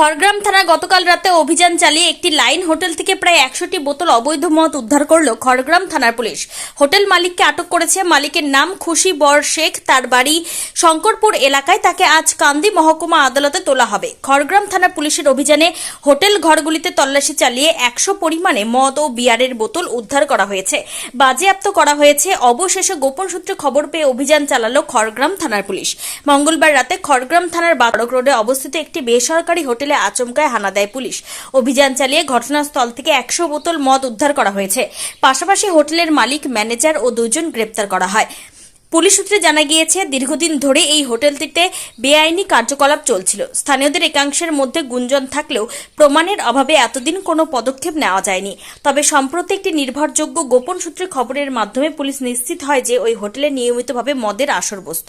খড়গ্রাম থানা গতকাল রাতে অভিযান চালিয়ে একটি লাইন হোটেল থেকে প্রায় একশোটি বোতল অবৈধ মদ উদ্ধার করল খড়গ্রাম থানার পুলিশ। হোটেল মালিককে আটক করেছে। মালিকের নাম খুশি বর শেখ। তার বাড়ি শঙ্করপুর এলাকায়। তাকে আজ কান্দি মহকুমা আদালতে তোলা হবে। খড়গ্রাম থানা পুলিশের অভিযানে হোটেল ঘরগুলিতে তল্লাশি চালিয়ে একশো পরিমাণে মদ ও বিয়ারের বোতল উদ্ধার করা হয়েছে। বাজেয়াপ্ত করা হয়েছে। অবশেষে গোপন সূত্রে খবর পেয়ে অভিযান চালালো খড়গ্রাম থানার পুলিশ। মঙ্গলবার রাতে খড়গ্রাম থানার বারক রোডে অবস্থিত একটি বেসরকারি হোটেলে আচমকায় হানা দেয় পুলিশ। অভিযান চালিয়ে ঘটনাস্থল থেকে একশো বোতল মদ উদ্ধার করা হয়েছে। পাশাপাশি হোটেলের মালিক, ম্যানেজার ও দুজন গ্রেপ্তার করা হয়। পুলিশ সূত্রে জানা গিয়েছে, দীর্ঘদিন ধরে এই হোটেলটিতে বেআইনি কার্যকলাপ চলছিল। স্থানীয়দের একাংশের মধ্যে গুঞ্জন থাকলেও প্রমাণের অভাবে এতদিন কোনো পদক্ষেপ নেওয়া যায়নি। তবে সম্প্রতি একটি নির্ভরযোগ্য গোপন সূত্রে খবরের মাধ্যমে পুলিশ নিশ্চিত হয় যে ওই হোটেলে নিয়মিতভাবে মদের আসর বসত